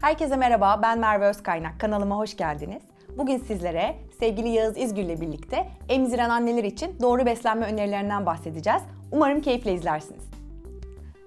Herkese merhaba, ben Merve Özkaynak. Kanalıma hoş geldiniz. Bugün sizlere sevgili Yağız İzgül ile birlikte emziren anneler için doğru beslenme önerilerinden bahsedeceğiz. Umarım keyifle izlersiniz.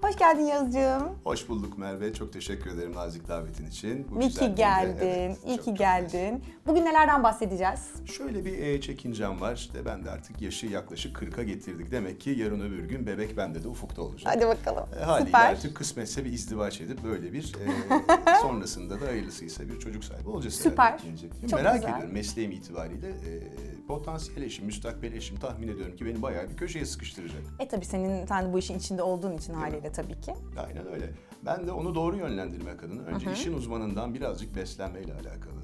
Hoş geldin Yağız'cığım. Hoş bulduk Merve. Çok teşekkür ederim nazik davetin için. Bu İyi güzel ki geldin, evet, iyi ki geldin. Bugün nelerden bahsedeceğiz? Şöyle bir e, çekincem var. İşte ben de artık yaşı yaklaşık 40'a getirdik. Demek ki yarın öbür gün bebek bende de ufukta olacak. Hadi bakalım. E, haliyle Süper. artık kısmetse bir izdivaç edip böyle bir e, sonrasında da hayırlısıysa bir çocuk sahibi olacağız. Süper. herhalde. Çok Merak güzel. ediyorum mesleğim itibariyle e, potansiyel eşim, müstakbel eşim tahmin ediyorum ki beni bayağı bir köşeye sıkıştıracak. E tabii senin, sen bu işin içinde olduğun için haliyle tabii ki. Aynen öyle. Ben de onu doğru yönlendirmek adına önce işin uzmanından birazcık beslenmeyle alakalı.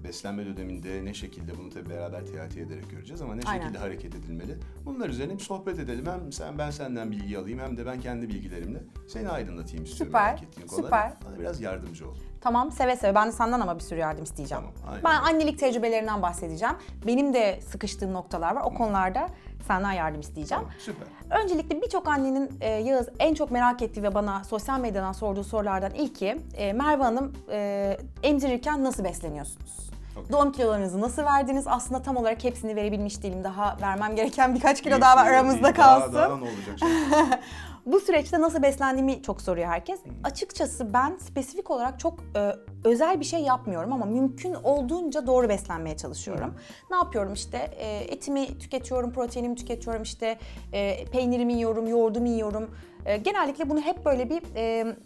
E, Beslenme döneminde ne şekilde bunu tabii beraber teati ederek göreceğiz ama ne Aynen. şekilde hareket edilmeli. Bunlar üzerine bir sohbet edelim. Hem sen ben senden bilgi alayım hem de ben kendi bilgilerimle seni aydınlatayım istiyorum. Süper, süper. Bana biraz yardımcı ol. Tamam seve seve. Ben de senden ama bir sürü yardım isteyeceğim. Tamam, aynen. ben annelik tecrübelerinden bahsedeceğim. Benim de sıkıştığım noktalar var. O konularda senden yardım isteyeceğim. Tamam, süper. Öncelikle birçok annenin e, Yağız en çok merak ettiği ve bana sosyal medyadan sorduğu sorulardan ilki e, Merve Hanım e, emzirirken nasıl besleniyorsunuz? Okey. Doğum kilolarınızı nasıl verdiniz? Aslında tam olarak hepsini verebilmiş değilim. Daha vermem gereken birkaç kilo daha var aramızda Daha- kalsın. Daha, ne olacak şimdi? Bu süreçte nasıl beslendiğimi çok soruyor herkes. Açıkçası ben spesifik olarak çok e, özel bir şey yapmıyorum ama mümkün olduğunca doğru beslenmeye çalışıyorum. Ne yapıyorum işte e, etimi tüketiyorum, proteinimi tüketiyorum, işte e, peynirimi yiyorum, yoğurdumu yiyorum. E, genellikle bunu hep böyle bir e,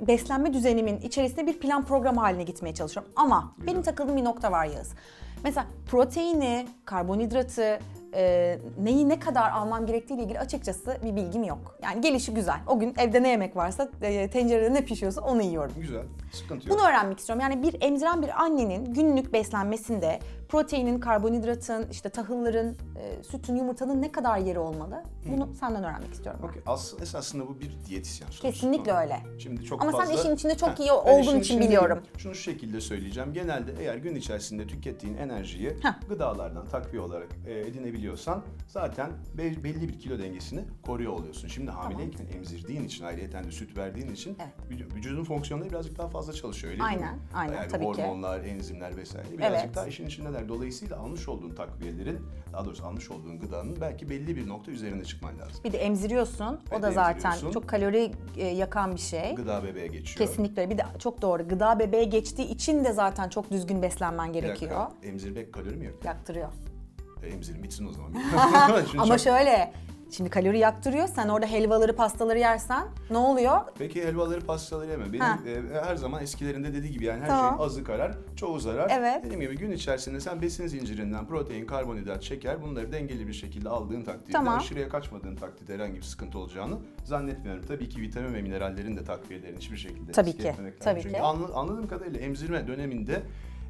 beslenme düzenimin içerisinde bir plan program haline gitmeye çalışıyorum. Ama benim takıldığım bir nokta var Yağız. Mesela proteini, karbonhidratı, e, neyi ne kadar almam gerektiğiyle ilgili açıkçası bir bilgim yok. Yani gelişi güzel. O gün evde ne yemek varsa, e, tencerede ne pişiyorsa onu yiyorum. Güzel. Sıkıntı yok. Bunu öğrenmek istiyorum. Yani bir emziren bir annenin günlük beslenmesinde proteinin, karbonhidratın, işte tahılların, e, sütün, yumurtanın ne kadar yeri olmalı? Bunu senden öğrenmek istiyorum. ben. Okey. As, esasında bu bir diyetisyen sorusu. Kesinlikle öyle. Şimdi çok Ama sen fazla... işin içinde çok iyi ben olduğun işin için içindeyim. biliyorum. Şunu şu şekilde söyleyeceğim. Genelde eğer gün içerisinde tükettiğin enerjiyi Heh. gıdalardan takviye olarak e, edinebiliyorsan zaten be- belli bir kilo dengesini koruyor oluyorsun. Şimdi hamileyken emzirdiğin için, ayrıyeten de süt verdiğin için vüc- vücudun fonksiyonları birazcık daha fazla çalışıyor öyle değil Aynen, mi? aynen, yani tabii ki. hormonlar, enzimler vesaire birazcık Evet. daha işin içindeler. Dolayısıyla almış olduğun takviyelerin, daha doğrusu almış olduğun gıdanın belki belli bir nokta üzerine çıkman lazım. Bir de emziriyorsun. Evet, o da zaten çok kalori e, yakan bir şey. Gıda bebeğe geçiyor. Kesinlikle. Bir de çok doğru. Gıda bebeğe geçtiği için de zaten çok düzgün beslenmen Bir dakika, gerekiyor. Emzirmek kalori mi yok? Yaktırıyor. E, Emzirim bitsin o zaman. Ama çok- şöyle, şimdi kalori yaktırıyor. Sen orada helvaları, pastaları yersen ne oluyor? Peki helvaları, pastaları yeme. Benim Ha. e, her zaman eskilerinde dediği gibi yani her Tamam. şeyin azı karar, çoğu zarar. Evet. Dediğim gibi gün içerisinde sen besin zincirinden protein, karbonhidrat, şeker bunları dengeli bir şekilde aldığın takdirde, Tamam. aşırıya kaçmadığın takdirde herhangi bir sıkıntı olacağını zannetmiyorum. Tabii ki vitamin ve minerallerin de takviyelerini hiçbir şekilde Tabii ki, tabii Çünkü ki. anla- anladığım kadarıyla emzirme döneminde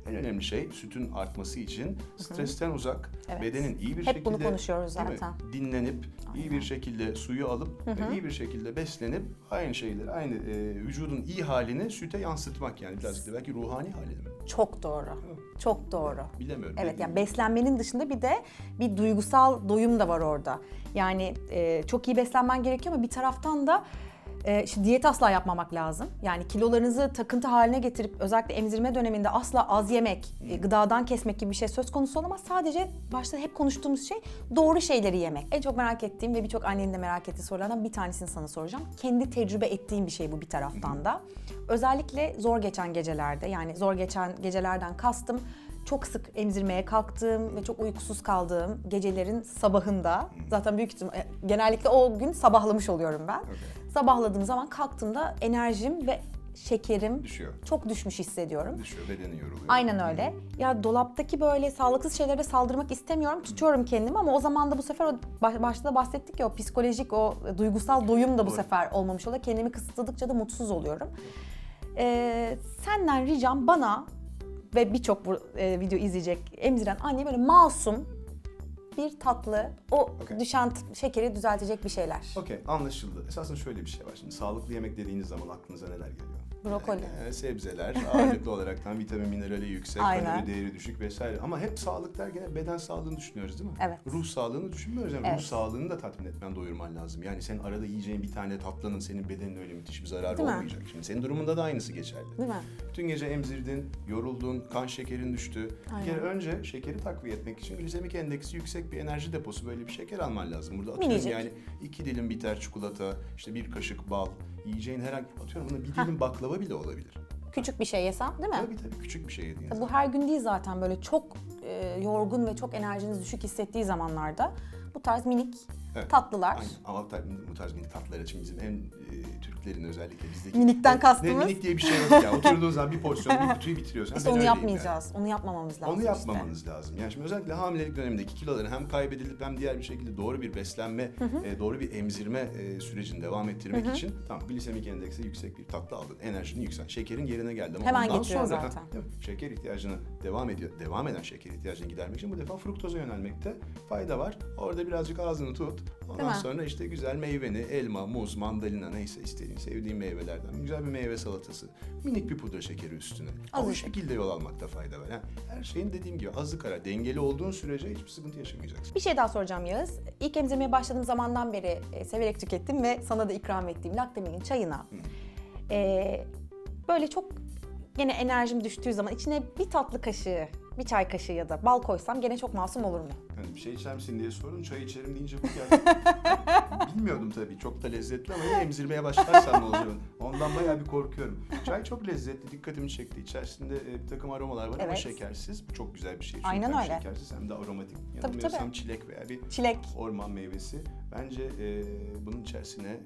en önemli şey sütün artması için stresten uzak, Evet. bedenin iyi bir Hep şekilde bunu konuşuyoruz değil mi? zaten. dinlenip, iyi bir şekilde suyu alıp ve iyi bir şekilde beslenip aynı şeyleri, aynı e, vücudun iyi halini süte yansıtmak yani birazcık da belki ruhani halini mi? Çok doğru. Çok doğru. Bilemiyorum. Evet Dediğim yani beslenmenin dışında bir de bir duygusal doyum da var orada. Yani e, çok iyi beslenmen gerekiyor ama bir taraftan da e, işte diyet asla yapmamak lazım. Yani kilolarınızı takıntı haline getirip özellikle emzirme döneminde asla az yemek, e, gıdadan kesmek gibi bir şey söz konusu olamaz. Sadece başta hep konuştuğumuz şey doğru şeyleri yemek. En çok merak ettiğim ve birçok annenin de merak ettiği sorulardan bir tanesini sana soracağım. Kendi tecrübe ettiğim bir şey bu bir taraftan da. Özellikle zor geçen gecelerde yani zor geçen gecelerden kastım çok sık emzirmeye kalktığım ve çok uykusuz kaldığım gecelerin sabahında zaten büyük ihtimal e, genellikle o gün sabahlamış oluyorum ben. Sabahladığım zaman kalktığımda enerjim ve şekerim Düşüyor. çok düşmüş hissediyorum. Düşüyor, bedeni yoruluyor. Aynen öyle. Ya dolaptaki böyle sağlıksız şeylere saldırmak istemiyorum. Tutuyorum kendimi ama o zaman da bu sefer o baş- başta da bahsettik ya o psikolojik o duygusal doyum da bu Doğru. sefer olmamış oluyor. Kendimi kısıtladıkça da mutsuz oluyorum. Ee, senden ricam bana ve birçok bu e, video izleyecek emziren anne böyle masum bir tatlı o Okey. düşen şekeri düzeltecek bir şeyler. Okey anlaşıldı. Esasında şöyle bir şey var. Şimdi sağlıklı yemek dediğiniz zaman aklınıza neler geliyor? Brokoli. Ee, sebzeler ağırlıklı olaraktan vitamin minerali yüksek, Aynen. kalori değeri düşük vesaire. Ama hep sağlık derken beden sağlığını düşünüyoruz değil mi? Evet. Ruh sağlığını düşünmüyoruz. Yani Evet. ruh sağlığını da tatmin etmen, doyurman lazım. Yani sen arada yiyeceğin bir tane tatlının senin bedenine öyle müthiş bir zararı Değil mi? olmayacak. Şimdi senin durumunda da aynısı geçerli. Değil mi? Bütün gece emzirdin, yoruldun, kan şekerin düştü. Bir Aynen. kere önce şekeri takviye etmek için glisemik endeksi yüksek bir enerji deposu böyle bir şeker alman lazım. Burada atıyorum Minicik. yani iki dilim bitter çikolata, işte bir kaşık bal, yiyeceğin herhangi atıyorum buna bir dilim baklava bile olabilir. Küçük bir şey yesem değil mi? Tabii tabii küçük bir şey yediğin zaman. Bu her gün değil zaten böyle çok e, yorgun ve çok enerjiniz düşük hissettiği zamanlarda bu tarz minik Evet. tatlılar. Aynen. Ama tabii bu tarz minik tatlılar için bizim en e, Türklerin özellikle bizdeki... Minikten Ne- kastımız? Ne, minik diye bir şey yok ya. Oturduğun zaman bir porsiyon, bir kutuyu bitiriyorsun. İşte Ben onu yapmayacağız. Onu yapmamamız Yani. lazım. Onu işte. yapmamanız lazım. Yani şimdi özellikle hamilelik dönemindeki kiloların hem kaybedilip hem diğer bir şekilde doğru bir beslenme, e, doğru bir emzirme e, sürecini devam ettirmek için tamam glisemik endeksi yüksek bir tatlı aldın. Enerjinin yüksel. Şekerin yerine geldi ama Hemen ondan sonra, zaten. mi? şeker ihtiyacını devam ediyor. Devam eden şeker ihtiyacını gidermek için bu defa fruktoza yönelmekte fayda var. Orada birazcık ağzını tut. Ondan Değil mi? sonra işte güzel meyveni, elma, muz, mandalina neyse istediğin, sevdiğin meyvelerden güzel bir meyve salatası. Minik bir pudra şekeri üstüne. Ama o Azıcık. şekilde yol almakta fayda var. Yani her şeyin dediğim gibi azı kara, dengeli olduğun sürece hiçbir sıkıntı yaşamayacaksın. Bir şey daha soracağım Yağız. İlk emzirmeye başladığım zamandan beri e, severek tükettim ve sana da ikram ettiğim Laktamin'in çayına e, böyle çok gene enerjim düştüğü zaman içine bir tatlı kaşığı, bir çay kaşığı ya da bal koysam gene çok masum olur mu? Hani bir şey içer misin diye sordun, çay içerim deyince bu geldi. Bilmiyordum tabii, çok da lezzetli ama emzirmeye başlarsam ne olacak? Ondan bayağı bir korkuyorum. Çay çok lezzetli, dikkatimi çekti. İçerisinde e, bir takım aromalar var ama Evet. şekersiz. Bu çok güzel bir şey. Çünkü Aynen öyle. şekersiz hem de aromatik. Yanılmıyorsam tabii. çilek veya bir Çilek. orman meyvesi. Bence e, bunun içerisine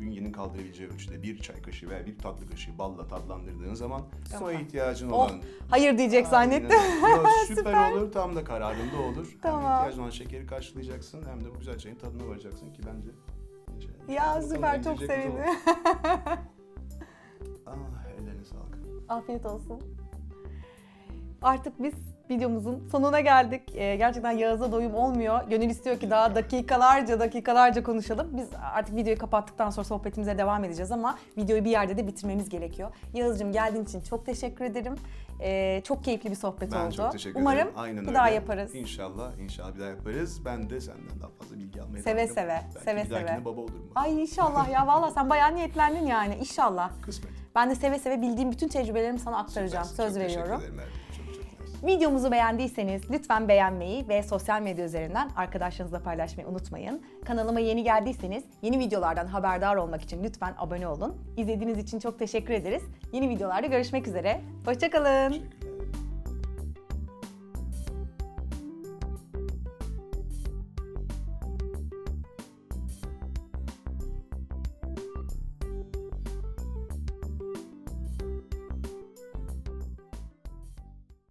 bünyenin kaldırabileceği ölçüde bir çay kaşığı veya bir tatlı kaşığı balla tatlandırdığın zaman soya ihtiyacın Oh, olan hayır diyecek zannettim. Süper, Süper. olur, tam da kararında olur. Tamam. Hem ihtiyacın olan şekeri karşılayacaksın hem de bu güzel çayın tadına varacaksın ki bence. Ya süper çok sevindim. Ah ellerine sağlık. Afiyet olsun. Artık biz videomuzun sonuna geldik. Ee, gerçekten Yağız'a doyum olmuyor. Gönül istiyor ki daha dakikalarca dakikalarca konuşalım. Biz artık videoyu kapattıktan sonra sohbetimize devam edeceğiz ama videoyu bir yerde de bitirmemiz gerekiyor. Yağız'cığım geldiğin için çok teşekkür ederim. Ee, çok keyifli bir sohbet Ben oldu. çok teşekkür Umarım ederim. Aynen bir öyle. daha yaparız. İnşallah, inşallah bir daha yaparız. Ben de senden daha fazla bilgi almaya Seve ederim. seve, Belki seve bir seve. baba olurum. Ay inşallah ya vallahi sen bayağı niyetlendin yani inşallah. Kısmet. Ben de seve seve bildiğim bütün tecrübelerimi sana aktaracağım. Süpersin. Söz çok veriyorum. Teşekkür ederim Erdoğan. Videomuzu beğendiyseniz lütfen beğenmeyi ve sosyal medya üzerinden arkadaşlarınızla paylaşmayı unutmayın. Kanalıma yeni geldiyseniz yeni videolardan haberdar olmak için lütfen abone olun. İzlediğiniz için çok teşekkür ederiz. Yeni videolarda görüşmek üzere. Hoşçakalın.